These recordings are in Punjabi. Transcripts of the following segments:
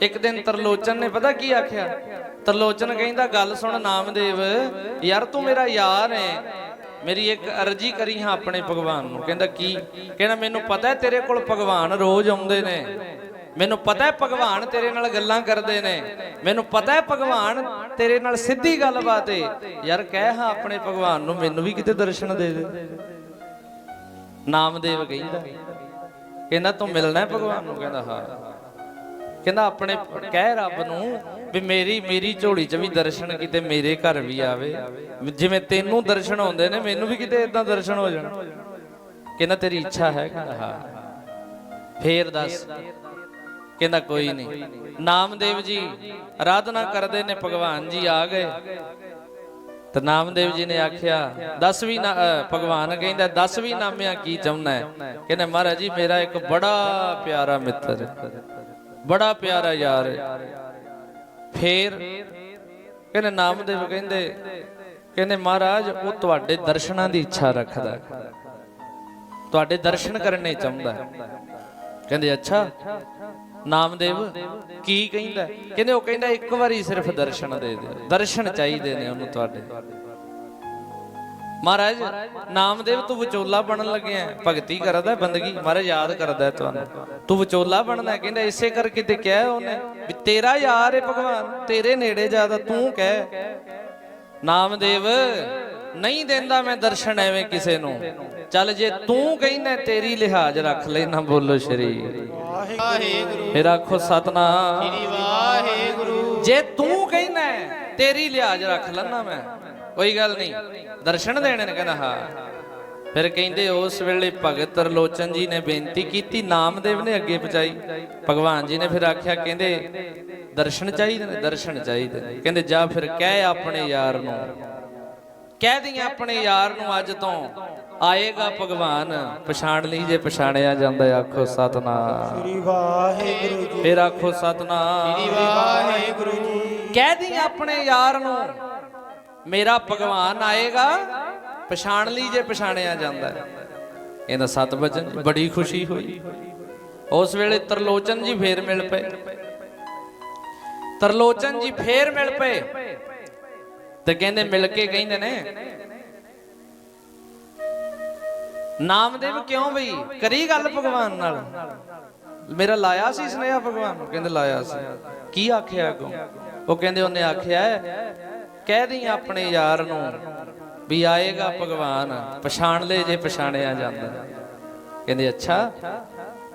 ਇੱਕ ਦਿਨ ਤਰਲੋਚਨ ਨੇ ਪਤਾ ਕੀ ਆਖਿਆ? ਤਰਲੋਚਨ ਕਹਿੰਦਾ, ਗੱਲ ਸੁਣ ਨਾਮਦੇਵ, ਯਾਰ ਤੂੰ ਮੇਰਾ ਯਾਰ ਹੈ ਮੇਰੀ ਇੱਕ ਅਰਜੀ ਕਰੀ ਹਾਂ ਆਪਣੇ ਭਗਵਾਨ ਨੂੰ। ਕਹਿੰਦਾ, ਕੀ? ਕਹਿੰਦਾ, ਮੈਨੂੰ ਪਤਾ ਹੈ ਤੇਰੇ ਕੋਲ ਭਗਵਾਨ ਰੋਜ਼ ਆਉਂਦੇ ਨੇ। ਮੈਨੂੰ ਪਤਾ ਹੈ ਭਗਵਾਨ ਤੇਰੇ ਨਾਲ ਗੱਲਾਂ ਕਰਦੇ ਨੇ। ਮੈਨੂੰ ਪਤਾ ਹੈ ਭਗਵਾਨ ਤੇਰੇ ਨਾਲ ਸਿੱਧੀ ਗੱਲਬਾਤ ਏ। ਯਾਰ ਕਹਿ ਹਾਂ ਆਪਣੇ ਭਗਵਾਨ ਨੂੰ, ਮੈਨੂੰ ਵੀ ਕਿਤੇ ਦਰਸ਼ਨ ਦੇ ਦੇ। ਨਾਮਦੇਵ ਕਹਿੰਦਾ ਕਹਿੰਦਾ, ਤੂੰ ਮਿਲਣਾ ਹੈ ਭਗਵਾਨ ਨੂੰ? ਕਹਿੰਦਾ, ਹਾਂ। ਕਹਿੰਦਾ ਆਪਣੇ ਕਹਿ ਰੱਬ ਨੂੰ ਵੀ ਮੇਰੀ ਮੇਰੀ ਝੋਲੀ 'ਚ ਵੀ ਦਰਸ਼ਨ ਕਿਤੇ ਮੇਰੇ ਘਰ ਵੀ ਆਵੇ। ਜਿਵੇਂ ਤੈਨੂੰ ਦਰਸ਼ਨ ਆਉਂਦੇ ਨੇ, ਮੈਨੂੰ ਵੀ ਕਿਤੇ ਇਦਾਂ ਦਰਸ਼ਨ ਹੋ ਜਾਣ। ਕਹਿੰਦਾ ਤੇਰੀ ਇੱਛਾ ਹੈ, ਕਹਿੰਦਾ, ਹਾਂ। ਫੇਰ ਦੱਸ। ਕਹਿੰਦਾ ਕੋਈ ਨਹੀਂ। ਨਾਮਦੇਵ ਜੀ, ਆਰਾਧਨਾ ਕਰਦੇ ਨੇ, ਭਗਵਾਨ ਜੀ ਆ ਗਏ। ਤੇ ਨਾਮਦੇਵ ਜੀ ਨੇ ਆਖਿਆ 10ਵੀਂ ਭਗਵਾਨ ਕਹਿੰਦਾ 10ਵੀਂ ਨਾਮਿਆ ਕੀ ਚਾਹੁੰਦਾ ਹੈ? ਕਹਿੰਦਾ, ਮਹਾਰਾਜ ਜੀ, ਮੇਰਾ ਇੱਕ ਬੜਾ ਪਿਆਰਾ ਮਿੱਤਰ ਬੜਾ ਪਿਆਰਾ ਯਾਰ ਫੇਰ ਕਹਿੰਦੇ ਨਾਮਦੇਵ ਕਹਿੰਦੇ ਕਹਿੰਦੇ ਮਹਾਰਾਜ, ਉਹ ਤੁਹਾਡੇ ਦਰਸ਼ਨਾਂ ਦੀ ਇੱਛਾ ਰੱਖਦਾ ਤੁਹਾਡੇ ਦਰਸ਼ਨ ਕਰਨੇ ਚਾਹੁੰਦਾ ਕਹਿੰਦੇ, ਅੱਛਾ, ਨਾਮਦੇਵ ਕੀ ਕਹਿੰਦਾ ਕਹਿੰਦੇ, ਉਹ ਕਹਿੰਦਾ, ਇੱਕ ਵਾਰੀ ਸਿਰਫ ਦਰਸ਼ਨ ਦੇ ਦਿਓ। ਦਰਸ਼ਨ ਚਾਹੀਦੇ ਨੇ ਉਹਨੂੰ ਤੁਹਾਡੇ। ਮਹਾਰਾਜ ਨਾਮਦੇਵ ਤੂੰ ਵਿਚੋਲਾ ਬਣਨ ਲੱਗਿਆ ਹੈ। ਭਗਤੀ ਕਰਦਾ ਬੰਦਗੀ। ਮਹਾਰਾਜ ਯਾਦ ਕਰਦਾ ਤੁਹਾਨੂੰ। ਤੂੰ ਵਿਚੋਲਾ ਬਣਨਾ ਹੈ। ਕਹਿੰਦਾ ਇਸੇ ਕਰਕੇ ਤੇ ਕਿਹਾ ਉਹਨੇ ਵੀ ਤੇਰਾ ਯਾਰ ਹੈ ਭਗਵਾਨ ਤੇਰੇ ਨੇੜੇ ਜ਼ਿਆਦਾ ਤੂੰ ਕਹਿ। ਨਾਮਦੇਵ ਨਹੀਂ ਦਿੰਦਾ ਮੈਂ ਦਰਸ਼ਨ ਐਵੇਂ ਕਿਸੇ ਨੂੰ। ਚੱਲ ਜੇ ਤੂੰ ਕਹਿੰਦਾ ਤੇਰੀ ਲਿਹਾਜ਼ ਰੱਖ ਲੈ ਨਾ ਬੋਲੋ ਸ਼ਰੀ। ਵਾਹਿਗੁਰੂ। ਫਿਰ ਆਖੋ ਸਤਨਾਮ। ਸ੍ਰੀ ਵਾਹਿਗੁਰੂ। ਜੇ ਤੂੰ ਕਹਿੰਦਾ ਤੇਰੀ ਲਿਹਾਜ਼ ਰੱਖ ਲੈਣਾ ਮੈਂ। ਕੋਈ ਗੱਲ ਨਹੀਂ। ਦਰਸ਼ਨ ਦੇਣੇ ਨੇ ਕਹਿੰਦਾ ਹਾਂ। ਫਿਰ ਕਹਿੰਦੇ ਉਸ ਵੇਲੇ ਭਗਤ ਤਰਲੋਚਨ ਜੀ ਨੇ ਬੇਨਤੀ ਕੀਤੀ ਨਾਮਦੇਵ ਨੇ ਅੱਗੇ ਪਹੁੰਚਾਈ। ਭਗਵਾਨ ਜੀ ਨੇ ਫਿਰ ਆਖਿਆ ਕਹਿੰਦੇ ਦਰਸ਼ਨ ਚਾਹੀਦੇ ਨੇ ਦਰਸ਼ਨ ਚਾਹੀਦੇ ਨੇ। ਕਹਿੰਦੇ ਜਾ ਫਿਰ ਕਹਿ ਆਪਣੇ ਯਾਰ ਨੂੰ। ਕਹਿ ਦੀ ਆਪਣੇ ਯਾਰ ਨੂੰ ਅੱਜ ਤੋਂ ਆਏਗਾ ਭਗਵਾਨ। ਪਛਾਣ ਲਈ ਜੇ ਪਛਾਣਿਆ ਜਾਂਦਾ ਆਖੋ ਸਤਨਾਮ। ਸ੍ਰੀ ਵਾਹਿਗੁਰੂ ਜੀ ਫਿਰ ਆਖੋ ਸਤਨਾਮ। ਸ੍ਰੀ ਵਾਹਿਗੁਰੂ ਜੀ। ਕਹਿ ਦੀ ਆਪਣੇ ਯਾਰ ਨੂੰ ਮੇਰਾ ਭਗਵਾਨ ਆਏਗਾ, ਪਛਾਣ ਲਈ ਜੇ ਪਛਾਣਿਆ ਜਾਂਦਾ ਇਹਦਾ ਸਤ ਬਚਨ ਬੜੀ ਖੁਸ਼ੀ ਹੋਈ। ਉਸ ਵੇਲੇ ਤਰਲੋਚਨ ਜੀ ਫੇਰ ਮਿਲ ਪਏ। ਤਰਲੋਚਨ ਜੀ ਫੇਰ ਮਿਲ ਪਏ। ਤੇ ਕਹਿੰਦੇ ਮਿਲ ਕੇ ਕਹਿੰਦੇ ਨੇ, ਨਾਮਦੇਵ ਕਿਉਂ ਬਈ? ਕਰੀ ਗੱਲ ਭਗਵਾਨ ਨਾਲ। ਮੇਰਾ ਲਾਇਆ ਸੀ ਸੁਨੇਹਾ ਭਗਵਾਨ ਨੂੰ, ਕਹਿੰਦੇ ਲਾਇਆ ਸੀ। ਕੀ ਆਖਿਆ ਅੱਗੋਂ? ਉਹ ਕਹਿੰਦੇ ਉਹਨੇ ਆਖਿਆ ਕਹਿ ਦੀ ਆਪਣੇ ਯਾਰ ਨੂੰ ਵੀ ਆਏਗਾ ਭਗਵਾਨ, ਪਛਾਣ ਲੈ ਜੇ ਪਛਾਣਿਆ ਜਾਂਦਾ। ਕਹਿੰਦੇ, ਅੱਛਾ,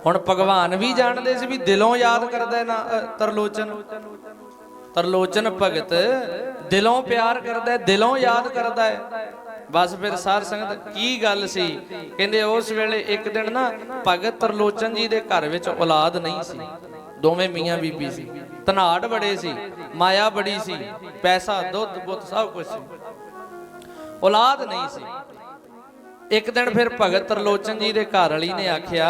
ਹੁਣ ਭਗਵਾਨ ਵੀ ਜਾਣਦੇ ਸੀ ਵੀ ਦਿਲੋਂ ਯਾਦ ਕਰਦਾ ਨਾ ਤਰਲੋਚਨ। ਤਰਲੋਚਨ ਭਗਤ ਦਿਲੋਂ ਪਿਆਰ ਕਰਦਾ, ਦਿਲੋਂ ਯਾਦ ਕਰਦਾ ਹੈ। ਬਸ ਫਿਰ ਸਾਰ ਸੰਗਤ ਕੀ ਗੱਲ ਸੀ? ਕਹਿੰਦੇ, ਉਸ ਵੇਲੇ ਇੱਕ ਦਿਨ ਨਾ ਭਗਤ ਤਰਲੋਚਨ ਜੀ ਦੇ ਘਰ ਵਿੱਚ ਔਲਾਦ ਨਹੀਂ ਸੀ। ਦੋਵੇਂ ਮੀਆਂ ਬੀਬੀ ਸੀ। ਧਨਾੜ ਬੜੇ ਸੀ, ਮਾਇਆ ਬੜੀ ਸੀ, ਪੈਸਾ, ਦੁੱਧ, ਬੁੱਤ, ਸਭ ਕੁਝ ਸੀ। ਔਲਾਦ ਨਹੀਂ ਸੀ। ਇੱਕ ਦਿਨ ਫਿਰ ਭਗਤ ਤਰਲੋਚਨ ਜੀ ਦੇ ਘਰ ਵਾਲੀ ਨੇ ਆਖਿਆ,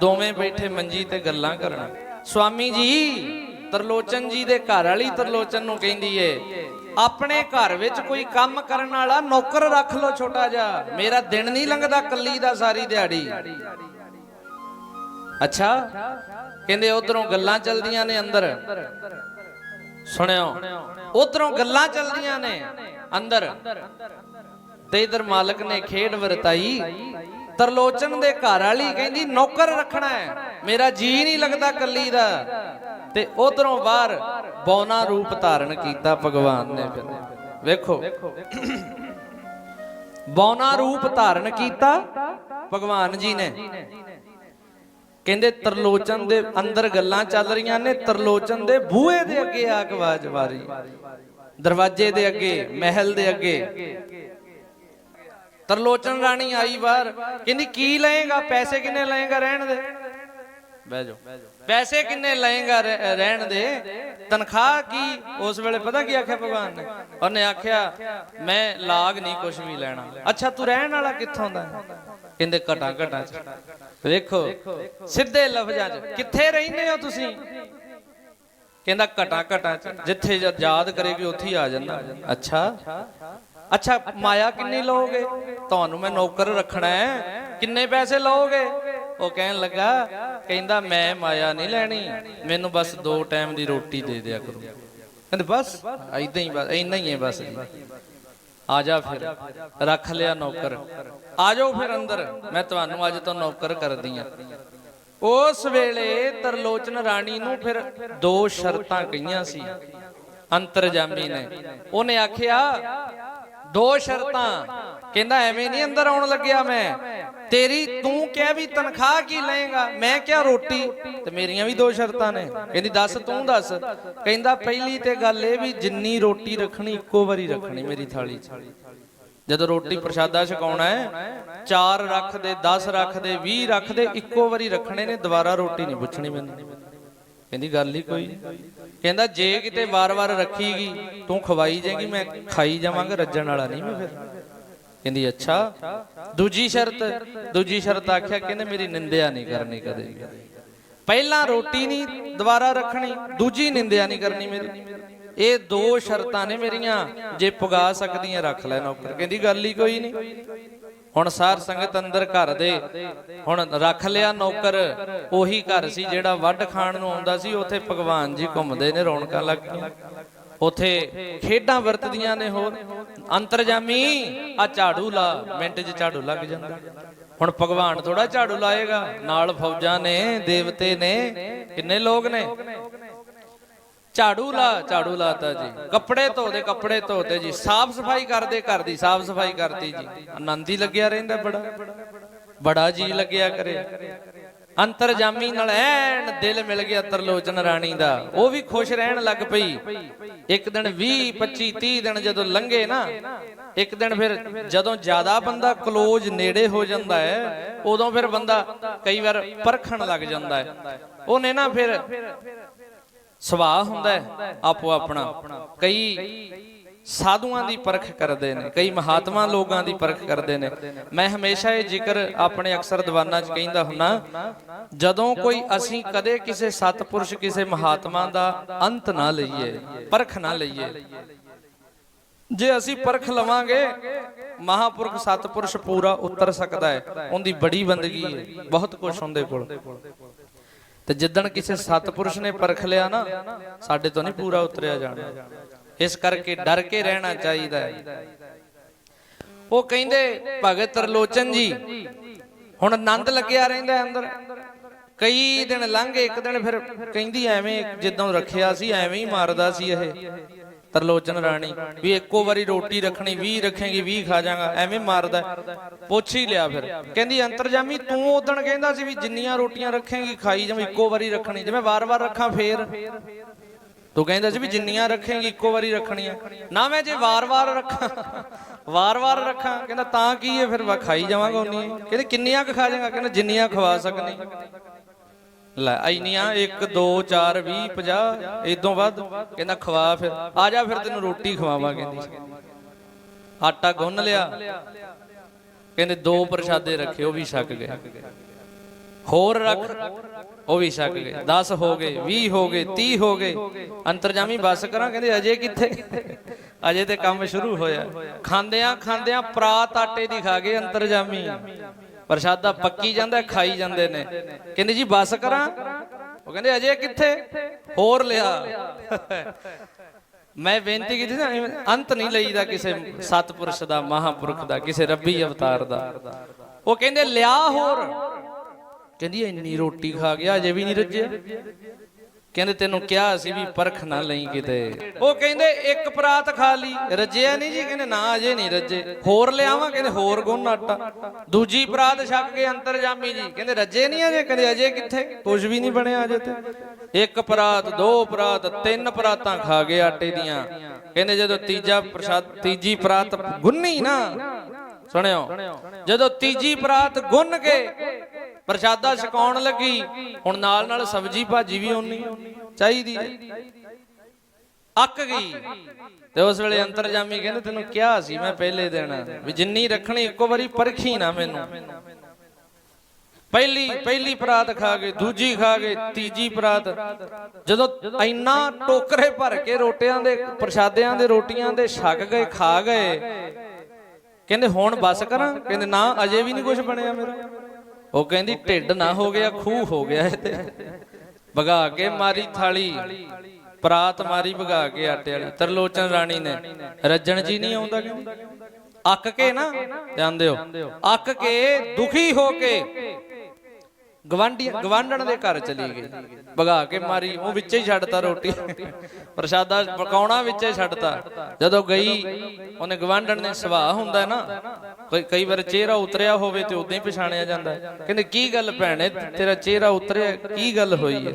ਦੋਵੇਂ ਬੈਠੇ ਮੰਜੀ ਤੇ ਗੱਲਾਂ ਕਰਨ। ਸਵਾਮੀ ਜੀ, ਤਰਲੋਚਨ ਜੀ ਦੇ ਘਰ ਵਾਲੀ ਤਰਲੋਚਨ ਨੂੰ ਕਹਿੰਦੀ ਏ, ਆਪਣੇ ਘਰ ਵਿੱਚ ਕੋਈ ਕੰਮ ਕਰਨ ਵਾਲਾ ਨੌਕਰ ਰੱਖ ਲਓ ਛੋਟਾ ਜਿਹਾ। ਮੇਰਾ ਦਿਨ ਨਹੀਂ ਲੰਘਦਾ ਕੱਲੀ ਦਾ ਸਾਰੀ ਦਿਹਾੜੀ। ਅੱਛਾ? ਕਹਿੰਦੇ ਉਧਰੋਂ ਗੱਲਾਂ ਚੱਲਦੀਆਂ ਨੇ ਅੰਦਰ। ਸੁਣਿਓ, ਉਧਰੋਂ ਗੱਲਾਂ ਚੱਲਦੀਆਂ ਨੇ ਅੰਦਰ। ਤੇ ਇਧਰ ਮਾਲਕ ਨੇ ਖੇਡ ਵਰਤਾਈ। ਤਰਲੋਚਨ ਦੇ ਘਰ ਵਾਲੀ ਕਹਿੰਦੀ, ਨੌਕਰ ਰੱਖਣਾ ਹੈ। ਮੇਰਾ ਜੀ ਨਹੀਂ ਲੱਗਦਾ ਕੱਲੀ ਦਾ। ਤੇ ਉਧਰੋਂ ਬਾਹਰ ਬੌਨਾ ਰੂਪ ਧਾਰਨ ਕੀਤਾ ਭਗਵਾਨ ਨੇ ਫਿਰ। ਵੇਖੋ। ਬੌਨਾ ਰੂਪ ਧਾਰਨ ਕੀਤਾ ਭਗਵਾਨ ਜੀ ਨੇ। ਕਹਿੰਦੇ ਤਰਲੋਚਨ ਦੇ ਅੰਦਰ ਗੱਲਾਂ ਚੱਲ ਰਹੀਆਂ ਨੇ, ਤਰਲੋਚਨ ਦੇ ਬੂਹੇ ਦੇ ਅੱਗੇ ਆ ਕੇ ਆਵਾਜ਼ ਮਾਰੀ। ਦਰਵਾਜ਼ੇ ਦੇ ਅੱਗੇ, ਮਹਿਲ ਦੇ ਅੱਗੇ। ਤਰਲੋਚਨ ਰਾਣੀ ਆਈ ਬਾਹਰ, ਕਹਿੰਦੀ, ਕੀ ਲਏਗਾ? ਪੈਸੇ ਕਿੰਨੇ ਲਏਗਾ ਰਹਿਣ ਦੇ? ਬਹਿ ਜਾਓ। ਪੈਸੇ ਕਿੰਨੇ ਲਏਗਾ ਰਹਿਣ ਦੇ? ਤਨਖਾਹ ਕੀ? ਉਸ ਵੇਲੇ ਪਤਾ ਕੀ ਆਖਿਆ ਭਗਵਾਨ ਨੇ? ਉਹਨੇ ਆਖਿਆ, ਮੈਂ ਲਾਗ ਨਹੀਂ ਕੁਝ ਵੀ ਲੈਣਾ। ਅੱਛਾ, ਤੂੰ ਰਹਿਣ ਵਾਲਾ ਕਿੱਥੋਂ ਦਾ ਹੈ? ਕਹਿੰਦੇ ਘਟਾ ਘਟਾ ਚ। ਵੇਖੋ, ਸਿੱਧੇ ਲਫ਼ਜ਼ਾਂ 'ਚ। ਕਿੱਥੇ ਰਹਿੰਦੇ ਹੋ ਤੁਸੀਂ? ਕਹਿੰਦਾ ਘਟਾ ਘਟਾ ਚ। ਜਿੱਥੇ ਯਾਦ ਕਰੇਗੀ ਉੱਥੇ ਹੀ ਆ ਜਾਂਦਾ। ਅੱਛਾ? ਅੱਛਾ, ਮਾਇਆ ਕਿੰਨੀ ਲਓਗੇ? ਤੁਹਾਨੂੰ ਮੈਂ ਨੌਕਰ ਰੱਖਣਾ ਹੈ। ਕਿੰਨੇ ਪੈਸੇ ਲਓਗੇ? ਉਹ ਕਹਿਣ ਲੱਗਾ, ਕਹਿੰਦਾ ਮੈਂ ਮਾਇਆ ਨਹੀਂ ਲੈਣੀ। ਮੈਨੂੰ ਬਸ ਦੋ ਟਾਈਮ ਦੀ ਰੋਟੀ ਦੇ ਦਿਆ ਕਰੋ। ਕਹਿੰਦੇ ਬਸ ਐਦਾਂ ਹੀ ਬਸ, ਇੰਨਾ ਹੀ ਹੈ ਬਸ। ਆ ਜਾ ਫਿਰ, ਰੱਖ ਲਿਆ ਨੌਕਰ। ਆ ਜਾਓ ਫਿਰ ਅੰਦਰ, ਮੈਂ ਤੁਹਾਨੂੰ ਅੱਜ ਤੋਂ ਨੌਕਰ ਕਰਦੀ ਆ। ਉਸ ਵੇਲੇ ਤਰਲੋਚਨ ਰਾਣੀ ਨੂੰ ਫਿਰ ਦੋ ਸ਼ਰਤਾਂ ਕਹੀਆਂ ਸੀ। ਅੰਤਰਜਾਮੀ ਨੇ। ਉਹਨੇ ਆਖਿਆ, ਦੋ ਸ਼ਰਤਾਂ। ਕਹਿੰਦਾ, ਐਵੇਂ ਨਹੀਂ ਅੰਦਰ ਆਉਣ ਲੱਗਿਆ ਮੈਂ। ਤੇਰੀ ਤੂੰ ਕਿਹਾ ਵੀ ਤਨਖਾਹ ਕੀ ਲਏਗਾ? ਮੈਂ ਕਿਹਾ ਰੋਟੀ। ਤੇ ਮੇਰੀਆਂ ਵੀ ਦੋ ਸ਼ਰਤਾਂ ਨੇ। ਕਹਿੰਦੀ, ਦੱਸ, ਤੂੰ ਦੱਸ। ਕਹਿੰਦਾ, ਪਹਿਲੀ ਤੇ ਗੱਲ ਇਹ ਵੀ ਜਿੰਨੀ ਰੋਟੀ ਰੱਖਣੀ, ਇੱਕੋ ਵਾਰੀ ਰੱਖਣੀ ਮੇਰੀ ਥਾਲੀ 'ਚ। ਜਦੋਂ ਰੋਟੀ ਪ੍ਰਸ਼ਾਦਾ ਛਕਾਉਣਾ ਹੈ, ਚਾਰ ਰੱਖ ਦੇ 10 ਰੱਖ ਦੇ 20 ਰੱਖ ਦੇ ਇੱਕੋ ਵਾਰੀ ਰੱਖਣੇ ਨੇ, ਦੁਬਾਰਾ ਰੋਟੀ ਨਹੀਂ ਪੁੱਛਣੀ ਮੈਨੂੰ। ਕਹਿੰਦੀ, ਗੱਲ ਹੀ ਕੋਈ ਕਹਿੰਦਾ, ਜੇ ਕਿਤੇ ਵਾਰ-ਵਾਰ ਰੱਖੀਗੀ, ਤੂੰ ਖਵਾਈ ਜਾਏਗੀ, ਮੈਂ ਖਾਈ ਜਾਵਾਂਗਾ, ਰੱਜਣ ਵਾਲਾ ਨਹੀਂ ਮੈਂ ਫਿਰ। ਕਹਿੰਦੀ, ਅੱਛਾ, ਦੂਜੀ ਸ਼ਰਤ ਦੂਜੀ ਸ਼ਰਤ ਆਖਿਆ, ਕਹਿੰਦੇ, ਮੇਰੀ ਨਿੰਦਿਆ ਨਹੀਂ ਕਰਨੀ ਕਦੇ। ਪਹਿਲਾਂ ਰੋਟੀ ਨਹੀਂ, ਦੁਬਾਰਾ ਰੱਖਣੀ, ਦੂਜੀ ਨਿੰਦਿਆ ਨਹੀਂ ਕਰਨੀ ਮੇਰੀ। ਇਹ ਦੋ ਸ਼ਰਤਾਂ ਨੇ ਮੇਰੀਆਂ, ਜੇ ਪੁਗਾ ਸਕਦੀਆਂ, ਰੱਖ ਲੈ ਨੌਕਰ ਕਹਿੰਦੀ, ਗੱਲ ਹੀ ਕੋਈ ਨਹੀਂ। ਹੁਣ ਸਾਰ ਸੰਗਤ ਅੰਦਰ ਘਰ ਦੇ, ਹੁਣ ਰੱਖ ਲਿਆ ਨੌਕਰ, ਉਹੀ ਘਰ ਸੀ ਜਿਹੜਾ ਵੱਢ ਖਾਣ ਨੂੰ ਆਉਂਦਾ ਸੀ, ਉੱਥੇ ਭਗਵਾਨ ਜੀ ਘੁੰਮਦੇ ਨੇ, ਰੌਣਕਾਂ ਲੱਗ ਉਥੇ ਖੇਡਾਂ ਵਰਤਦੀਆਂ ਨੇ ਹੋਰ। ਅੰਤਰਜਾਮੀ ਆ ਝਾੜੂ ਲਾ, ਮਿੰਟ 'ਚ ਝਾੜੂ ਲੱਗ ਜਾਂਦਾ। ਹੁਣ ਭਗਵਾਨ ਥੋੜਾ ਝਾੜੂ ਲਾਏਗਾ। ਨਾਲ ਫੌਜਾਂ ਨੇ, ਦੇਵਤੇ ਨੇ, ਕਿੰਨੇ ਲੋਕ ਨੇ? ਝਾੜੂ ਲਾ, ਝਾੜੂ ਲਾਤਾ ਜੀ। ਕੱਪੜੇ ਧੋਦੇ, ਕੱਪੜੇ ਧੋਤੇ ਜੀ। ਸਾਫ਼ ਸਫ਼ਾਈ ਕਰਦੇ, ਘਰ ਦੀ ਸਾਫ਼ ਸਫ਼ਾਈ ਕਰਤੀ ਜੀ। ਆਨੰਦ ਹੀ ਲੱਗਿਆ ਰਹਿੰਦਾ ਬੜਾ। ਬੜਾ ਜੀ ਲੱਗਿਆ ਕਰੇ। ਅੰਤਰਜਾਮੀ ਨਾਲ ਐਨ ਦਿਲ ਮਿਲ ਗਿਆ ਤਰਲੋਚਨ ਰਾਣੀ ਦਾ। ਉਹ ਵੀ ਖੁਸ਼ ਰਹਿਣ ਲੱਗ ਪਈ। ਇੱਕ ਦਿਨ 20 25 30 ਦਿਨ ਜਦੋਂ ਲੰਘੇ ਨਾ, ਇੱਕ ਦਿਨ ਫਿਰ ਜਦੋਂ ਜ਼ਿਆਦਾ ਬੰਦਾ ਕਲੋਜ ਨੇੜੇ ਹੋ ਜਾਂਦਾ ਹੈ, ਉਦੋਂ ਫਿਰ ਬੰਦਾ ਕਈ ਵਾਰ ਪਰਖਣ ਲੱਗ ਜਾਂਦਾ ਹੈ। ਉਹਨੇ ਨਾ ਫਿਰ ਸੁਭਾਅ ਹੁੰਦਾ ਹੈ ਆਪੋ ਆਪਣਾ। ਕਈ ਸਾਧੂਆਂ ਦੀ ਪਰਖ ਕਰਦੇ ਨੇ, ਕਈ ਮਹਾਤਮਾ ਲੋਕਾਂ ਦੀ ਪਰਖ ਕਰਦੇ ਨੇ। ਮੈਂ ਹਮੇਸ਼ਾ ਇਹ ਜ਼ਿਕਰ ਆਪਣੇ ਅਕਸਰ ਦੀਵਾਨਾਂ 'ਚ ਕਹਿੰਦਾ ਹੁੰਨਾ, ਜਦੋਂ ਕੋਈ ਅਸੀਂ ਕਦੇ ਕਿਸੇ ਸਤਪੁਰਸ਼, ਕਿਸੇ ਮਹਾਤਮਾ ਦਾ ਅੰਤ ਨਾ ਲਈਏ, ਪਰਖ ਨਾ ਲਈਏ, ਜੇ ਅਸੀਂ ਪਰਖ ਲਵਾਂਗੇ, ਮਹਾਪੁਰਖ ਸਤਪੁਰਸ਼ ਪੂਰਾ ਉਤਰ ਸਕਦਾ ਹੈ, ਉਹਦੀ ਬੜੀ ਬੰਦਗੀ ਹੈ, ਬਹੁਤ ਕੁਝ ਹੁੰਦੇ ਕੋਲ। ਤੇ ਜਿੱਦਣ ਕਿਸੇ ਸਤਪੁਰਸ਼ ਨੇ ਪਰਖ ਲਿਆ ਨਾ, ਸਾਡੇ ਤੋਂ ਨਹੀਂ ਪੂਰਾ ਉਤਰਿਆ ਜਾਣਾ। ਇਸ ਕਰਕੇ ਡਰ ਕੇ ਰਹਿਣਾ ਚਾਹੀਦਾ ਹੈ। ਉਹ ਕਹਿੰਦੇ, ਭਗਤ ਤਰਲੋਚਨ ਜੀ, ਹੁਣ ਆਨੰਦ ਲੱਗਿਆ ਰਹਿੰਦਾ ਅੰਦਰ। ਕਈ ਦਿਨ ਲੰਘ, ਇੱਕ ਦਿਨ ਫਿਰ ਕਹਿੰਦੀ ਐਵੇਂ ਜਿੱਦਾਂ ਰੱਖਿਆ ਸੀ, ਐਵੇਂ ਹੀ ਮਾਰਦਾ ਸੀ ਇਹ ਤਰਲੋਚਨ ਰਾਣੀ, ਵੀ ਇੱਕੋ ਵਾਰੀ ਰੋਟੀ ਰੱਖਣੀ 20 ਰੱਖੇਗੀ 20 ਖਾ ਜਾਗਾ ਐਵੇਂ ਮਾਰਦਾ ਪੁੱਛ ਹੀ ਲਿਆ ਫਿਰ। ਕਹਿੰਦੀ, ਅੰਤਰਜਾਮੀ, ਤੂੰ ਉਦਣ ਕਹਿੰਦਾ ਸੀ ਵੀ ਜਿੰਨੀਆਂ ਰੋਟੀਆਂ ਰੱਖੇਗੀ, ਖਾਈ ਜਾਵੇਂ, ਇੱਕੋ ਵਾਰੀ ਰੱਖਣੀ, ਜਿਵੇਂ ਵਾਰ-ਵਾਰ ਰੱਖਾਂ, ਫੇਰ। ਤੂੰ ਕਹਿੰਦਾ ਸੀ ਵੀ ਜਿੰਨੀਆਂ ਰੱਖੇਗੀ, ਇੱਕੋ ਵਾਰੀ ਰੱਖਣੀਆਂ। ਨਾ ਮੈਂ ਜੇ ਵਾਰ-ਵਾਰ ਰੱਖਾਂ ਵਾਰ-ਵਾਰ ਰੱਖਾਂ, ਕਹਿੰਦਾ ਤਾਂ ਕੀ ਹੈ, ਫਿਰ ਖਾਈ ਜਾਵਾਂਗਾ ਉਨੀ। ਕਹਿੰਦੇ ਕਿੰਨੀਆਂ ਕੁ ਖਾ ਜਾਵਾਂਗਾ ਕਹਿੰਦਾ ਜਿੰਨੀਆਂ ਖਵਾ ਸਕਨੀ। ਲੈ ਐਨੀਆਂ 1 2 4 20 50 ਇਦੋਂ ਵੱਧ। ਕਹਿੰਦਾ ਖਵਾ ਫਿਰ। ਆ ਜਾ ਫਿਰ ਤੈਨੂੰ ਰੋਟੀ ਖਵਾਵਾਂ, ਕਹਿੰਦੀ। ਆਟਾ ਗੁੰਨ ਲਿਆ। ਕਹਿੰਦੇ ਦੋ ਪ੍ਰਸ਼ਾਦੇ ਰੱਖੇ, ਉਹ ਵੀ ਛਕ ਗਏ। ਹੋਰ ਰੱਖ। ਉਹ ਵੀ ਛਕ ਗਏ। 10 ਹੋ ਗਏ 20 ਹੋ ਗਏ 30 ਹੋ ਗਏ। ਅੰਤਰਜਾਮੀ ਬਸ ਕਰਾਂ, ਕਹਿੰਦੇ ਅਜੇ ਕਿੱਥੇ? ਅਜੇ ਤੇ ਕੰਮ ਸ਼ੁਰੂ ਹੋਇਆ। ਖਾਂਦਿਆਂ ਖਾਂਦਿਆਂ ਪ੍ਰਾਤ ਆਟੇ ਦੀ ਖਾ ਗਏ ਅੰਤਰਜਾਮੀ। ਪ੍ਰਸ਼ਾਦਾ ਪੱਕੀ ਜਾਂਦਾ, ਖਾਈ ਜਾਂਦੇ ਨੇ। ਕਹਿੰਦੇ ਜੀ ਬਸ ਕਰਾਂ? ਉਹ ਕਹਿੰਦੇ ਅਜੇ ਕਿੱਥੇ? ਹੋਰ ਲਿਆ। ਮੈਂ ਬੇਨਤੀ ਕੀਤੀ ਨਾ ਐਵੇਂ ਅੰਤ ਨਹੀਂ ਲਈਦਾ ਕਿਸੇ ਸਤਪੁਰਸ਼ ਦਾ, ਮਹਾਪੁਰਖ ਦਾ, ਕਿਸੇ ਰੱਬੀ ਅਵਤਾਰ ਦਾ। ਉਹ ਕਹਿੰਦੇ ਲਿਆ ਹੋਰ। ਕਹਿੰਦੀ, ਇੰਨੀ ਰੋਟੀ ਖਾ ਗਿਆ ਅਜੇ ਵੀ ਨਹੀਂ ਰੱਜਿਆ? ਕਹਿੰਦੇ, ਤੈਨੂੰ ਕਿਹਾ ਸੀ ਵੀ ਪਰਖ ਨਾ ਲਈ ਕਿਤੇ। ਉਹ ਕਹਿੰਦੇ, ਇੱਕ ਪਰਾਤ ਖਾ ਲਈ। ਰੱਜਿਆ ਨਹੀਂ ਜੀ, ਕਹਿੰਦੇ, ਨਾ, ਅਜੇ ਨਹੀਂ ਰੱਜੇ। ਹੋਰ ਲਿਆਵਾਂ ਕਹਿੰਦੇ, ਹੋਰ ਗੁੰਨ ਆਟਾ। ਦੂਜੀ ਪਰਾਤ ਛੱਕ ਕੇ ਅੰਤਰਜਾਮੀ ਜੀ, ਕਹਿੰਦੇ, ਰੱਜੇ ਨਹੀਂ ਅਜੇ? ਕਹਿੰਦੇ, ਅਜੇ ਕਿੱਥੇ? ਕੁਝ ਵੀ ਨਹੀਂ ਬਣਿਆ ਅਜੇ ਤੇ। ਇੱਕ ਪਰਾਤ, ਦੋ ਪਰਾਤ, ਤਿੰਨ ਪਰਾਤਾਂ ਖਾ ਗਏ ਆਟੇ ਦੀਆਂ। ਕਹਿੰਦੇ, ਜਦੋਂ ਤੀਜਾ ਪ੍ਰਸ਼ਾਦ, ਤੀਜੀ ਪਰਾਤ ਗੁੰਨੀ ਨਾ, ਸੁਣਿਓ, ਜਦੋਂ ਤੀਜੀ ਪਰਾਤ ਗੁੰਨ ਕੇ ਪ੍ਰਸ਼ਾਦਾ ਛਕਾਉਣ ਲੱਗੀ। ਹੁਣ ਨਾਲ ਨਾਲ ਸਬਜੀ ਭਾਜੀ ਵੀ ਉਨੀ ਚਾਹੀਦੀ ਅੱਕ ਗਈ। ਤੇ ਉਸ ਵੇਲੇ ਅੰਤਰਜਾਮੀ ਕਹਿੰਦੇ, ਤੈਨੂੰ ਕਿਹਾ ਸੀ ਮੈਂ ਪਹਿਲੇ ਦਿਨ ਵੀ ਜਿੰਨੀ ਰੱਖਣੀ, ਇੱਕੋ ਵਾਰੀ ਪਰਖੀ ਨਾ ਮੈਨੂੰ। ਪਹਿਲੀ ਪਹਿਲੀ ਪਰਾਤ ਖਾ ਗਏ ਦੂਜੀ ਖਾ ਗਏ ਤੀਜੀ ਪਰਾਤ। ਜਦੋਂ ਇੰਨਾ ਟੋਕਰੇ ਭਰ ਕੇ ਰੋਟਿਆਂ ਦੇ, ਪ੍ਰਸ਼ਾਦਿਆਂ ਦੇ ਰੋਟੀਆਂ ਦੇ ਛਕ ਗਏ, ਖਾ ਗਏ। ਕਹਿੰਦੇ, ਹੁਣ ਬਸ ਕਰਾਂ? ਕਹਿੰਦੇ, ਨਾ, ਅਜੇ ਵੀ ਨਹੀਂ ਕੁਝ ਬਣਿਆ ਮੇਰਾ। ਉਹ ਕਹਿੰਦੀ ਢਿੱਡ ਨਾ ਹੋ ਗਿਆ ਖੂਹ ਹੋ ਗਿਆ ਇਹ ਤੇ। ਭਗਾ ਕੇ ਮਾਰੀ ਥਾਲੀ। ਪਰਾਤ ਮਾਰੀ ਭਗਾ ਕੇ ਆਟੇ ਵਾਲੀ। ਤਰਲੋਚਨ ਰਾਣੀ ਨੇ। ਰੱਜਣ ਜੀ ਨਹੀਂ ਆਉਂਦਾ ਕਹਿੰਦੀ। ਅੱਕ ਕੇ ਨਾ ਜਾਂਦੇ ਹੋ। ਅੱਕ ਕੇ ਦੁਖੀ ਹੋ ਕੇ ਗਵਾਂਢੀ ਗਵਾਂਢਣ ਦੇ ਘਰ ਚਲੀ ਗਈ। ਭਗਾ ਕੇ ਮਾਰੀ, ਉਹ ਵਿੱਚੇ ਹੀ ਛੱਡਤਾ ਰੋਟੀ ਪ੍ਰਸ਼ਾਦਾ ਪਕਾਉਣਾ ਵਿੱਚੇ ਛੱਡਤਾ। ਜਦੋਂ ਗਈ, ਉਹਨੇ ਗਵਾਂਢਣ ਨੇ ਸੁਭਾਅ ਹੁੰਦਾ ਨਾ, ਕਈ ਕਈ ਵਾਰ ਚਿਹਰਾ ਉਤਰਿਆ ਹੋਵੇ ਤੇ ਉਦਾਂ ਹੀ ਪਛਾਣਿਆ ਜਾਂਦਾ। ਕਹਿੰਦੇ, ਕੀ ਗੱਲ ਭੈਣੇ? ਤੇਰਾ ਚਿਹਰਾ ਉਤਰਿਆ, ਕੀ ਗੱਲ ਹੋਈ ਹੈ?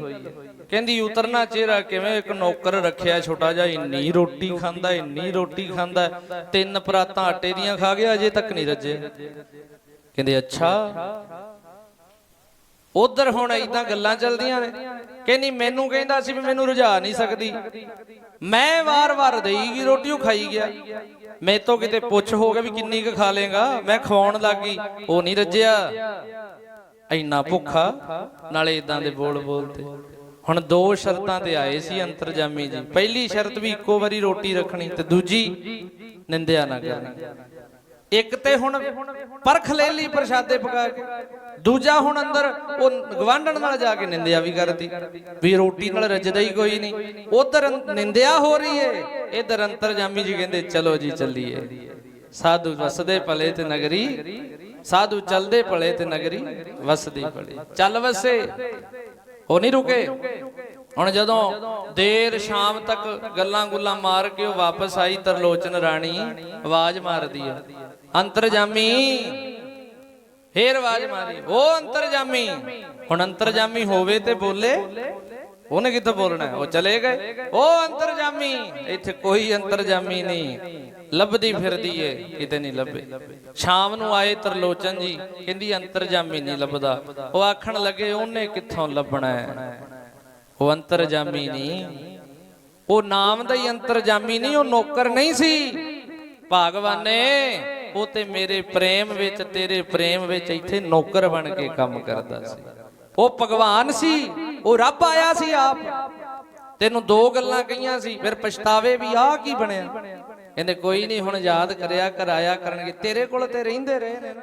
ਕਹਿੰਦੀ, ਉਤਰਨਾ ਚਿਹਰਾ ਕਿਵੇਂ? ਇੱਕ ਨੌਕਰ ਰੱਖਿਆ ਛੋਟਾ ਜਿਹਾ, ਇੰਨੀ ਰੋਟੀ ਖਾਂਦਾ, ਇੰਨੀ ਰੋਟੀ ਖਾਂਦਾ, ਤਿੰਨ ਪਰਾਤਾਂ ਆਟੇ ਦੀਆਂ ਖਾ ਗਿਆ, ਅਜੇ ਤੱਕ ਨਹੀਂ ਰੱਜੇ ਕਹਿੰਦੇ, ਅੱਛਾ ਉਧਰ ਹੁਣ ਇਦਾਂ ਗੱਲਾਂ ਚੱਲਦੀਆਂ ਨੇ ਕਹਿੰਦੀ ਮੈਨੂੰ ਕਹਿੰਦਾ ਸੀ ਵੀ ਮੈਨੂੰ ਰੁਝਾ ਨਹੀਂ ਸਕਦੀ। ਮੈਂ ਵਾਰ-ਵਾਰ ਦੇਈਗੀ ਰੋਟੀ, ਉਹ ਖਾਈ ਗਿਆ। ਮੈਂ ਤੋਂ ਕਿਤੇ ਪੁੱਛ ਹੋ ਗਿਆ ਵੀ ਕਿੰਨੀ ਕੁ ਖਾ ਲੇਗਾ। ਮੈਂ ਖਵਾਉਣ ਲੱਗੀ ਉਹ ਨਹੀਂ ਰੱਜਿਆ। ਇੰਨਾ ਭੁੱਖਾ, ਨਾਲੇ ਇਦਾਂ ਦੇ ਬੋਲ ਬੋਲਤੇ ਹੁਣ ਦੋ ਸ਼ਰਤਾਂ ਤੇ ਆਏ ਸੀ ਅੰਤਰਜਾਮੀ ਜੀ। ਪਹਿਲੀ ਸ਼ਰਤ ਵੀ ਇੱਕੋ ਵਾਰੀ ਰੋਟੀ ਰੱਖਣੀ ਤੇ ਦੂਜੀ ਨਿੰਦਿਆ ਨਾ ਕਰਨੀ। ਇੱਕ ਤੇ ਹੁਣ ਪਰਖ ਲੈ ਲਈ ਪ੍ਰਸ਼ਾਦੇ ਪਕਾ ਕੇ, ਦੂਜਾ ਹੁਣ ਅੰਦਰ ਉਹ ਗਵਾਂਢਣ ਨਾਲ ਜਾ ਕੇ ਨਿੰਦਿਆ ਵੀ ਕਰਦੀ, ਵੀ ਰੋਟੀ ਨਾਲ ਰੱਜਦਾ ਹੀ ਕੋਈ ਨਹੀਂ। ਉਧਰ ਨਿੰਦਿਆ ਹੋ ਰਹੀ ਏ ਇਧਰ ਅੰਤਰਜਾਮੀ ਜੀ ਕਹਿੰਦੇ, ਚਲੋ ਜੀ, ਚੱਲੀਏ। ਸਾਧੂ ਵਸਦੇ ਭਲੇ ਤੇ ਨਗਰੀ, ਸਾਧੂ ਚੱਲਦੇ ਭਲੇ ਤੇ ਨਗਰੀ, ਵਸਦੀ ਭਲੇ। ਚੱਲ ਵਸੇ, ਉਹ ਨਹੀਂ ਰੁਕੇ। ਹੁਣ ਜਦੋਂ ਦੇਰ ਸ਼ਾਮ ਤੱਕ ਗੱਲਾਂ ਗੁੱਲਾਂ ਮਾਰ ਕੇ ਉਹ ਵਾਪਸ ਆਈ ਤਰਲੋਚਨ ਰਾਣੀ, ਆਵਾਜ਼ ਮਾਰਦੀ ਹੈ ਅੰਤਰਜਾਮੀ, ਫੇਰ ਆਵਾਜ਼ ਮਾਰੀ ਉਹ ਅੰਤਰਜਾਮੀ, ਹੁਣ ਅੰਤਰਜਾਮੀ ਹੋਵੇ ਤੇ ਬੋਲੇ, ਉਹਨੇ ਕਿੱਥੋਂ ਬੋਲਣਾ? ਉਹ ਚਲੇ ਗਏ। ਉਹ ਅੰਤਰਜਾਮੀ, ਇੱਥੇ ਕੋਈ ਅੰਤਰਜਾਮੀ ਨਹੀਂ, ਲੱਭਦੀ ਫਿਰਦੀ ਏ, ਕਿਤੇ ਨਹੀਂ ਲੱਭੇ। ਸ਼ਾਮ ਨੂੰ ਆਏ ਤਰਲੋਚਨ ਜੀ, ਕਹਿੰਦੀ ਅੰਤਰਜਾਮੀ ਨਹੀਂ ਲੱਭਦਾ। ਉਹ ਆਖਣ ਲੱਗੇ, ਉਹਨੇ ਕਿੱਥੋਂ ਲੱਭਣਾ ਹੈ? ਉਹ ਅੰਤਰਜਾਮੀ ਨਹੀਂ। ਉਹ ਨਾਮ ਦਾ ਹੀ ਅੰਤਰਜਾਮੀ ਨਹੀਂ, ਉਹ ਨੌਕਰ ਨਹੀਂ ਸੀ। ਭਗਵਾਨੇ, ਉਹ ਤੇ ਮੇਰੇ ਪ੍ਰੇਮ ਵਿੱਚ, ਤੇਰੇ ਪ੍ਰੇਮ ਵਿੱਚ ਇੱਥੇ ਨੌਕਰ ਬਣ ਕੇ ਕੰਮ ਕਰਦਾ ਸੀ। ਉਹ ਭਗਵਾਨ ਸੀ, ਉਹ ਰੱਬ ਆਇਆ ਸੀ ਆਪ। ਤੈਨੂੰ ਦੋ ਗੱਲਾਂ ਕਹੀਆਂ ਸੀ, ਫਿਰ ਪਛਤਾਵੇ ਵੀ ਆਹ ਕੀ ਬਣਿਆ। ਕਹਿੰਦੇ, ਕੋਈ ਨਹੀਂ, ਹੁਣ ਯਾਦ ਕਰਿਆ, ਕਰਾਇਆ ਕਰਨਗੇ। ਤੇਰੇ ਕੋਲ ਤੇ ਰਹਿੰਦੇ ਰਹੇ ਨੇ